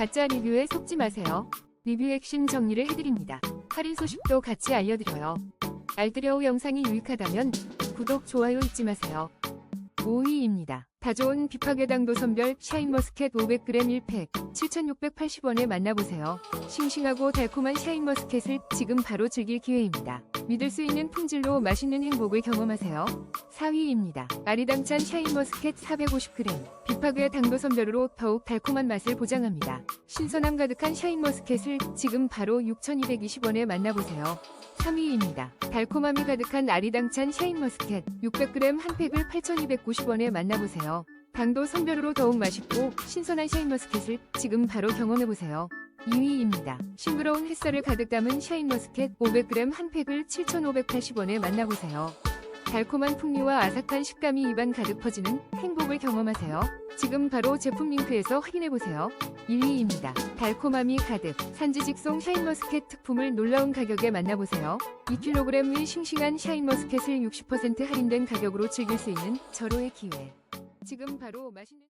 가짜 리뷰에 속지 마세요. 리뷰 핵심 정리를 해드립니다. 할인 소식도 같이 알려드려요. 알뜰여우 영상이 유익하다면 구독, 좋아요 잊지 마세요. 5위입니다. 다 좋은 비파게 당도 선별 샤인머스켓 500g 1팩 7,680원에 만나보세요. 싱싱하고 달콤한 샤인머스켓을 지금 바로 즐길 기회입니다. 믿을 수 있는 품질로 맛있는 행복을 경험하세요. 4위입니다. 아리당찬 샤인머스켓 450g 비파게 당도 선별으로 더욱 달콤한 맛을 보장합니다. 신선함 가득한 샤인머스켓을 지금 바로 6,220원에 만나보세요. 3위입니다. 달콤함이 가득한 아리당찬 샤인머스켓 600g 한 팩을 8,290원에 만나보세요. 당도 선별으로 더욱 맛있고 신선한 샤인머스켓을 지금 바로 경험해보세요. 2위입니다. 싱그러운 햇살을 가득 담은 샤인머스켓 500g 한 팩을 7,580원에 만나보세요. 달콤한 풍미와 아삭한 식감이 입안 가득 퍼지는 행복을 경험하세요. 지금 바로 제품 링크에서 확인해보세요. 1위입니다. 달콤함이 가득 산지 직송 샤인머스켓 특품을 놀라운 가격에 만나보세요. 2kg의 싱싱한 샤인머스켓을 60% 할인된 가격으로 즐길 수 있는 절호의 기회. 지금 바로 맛있는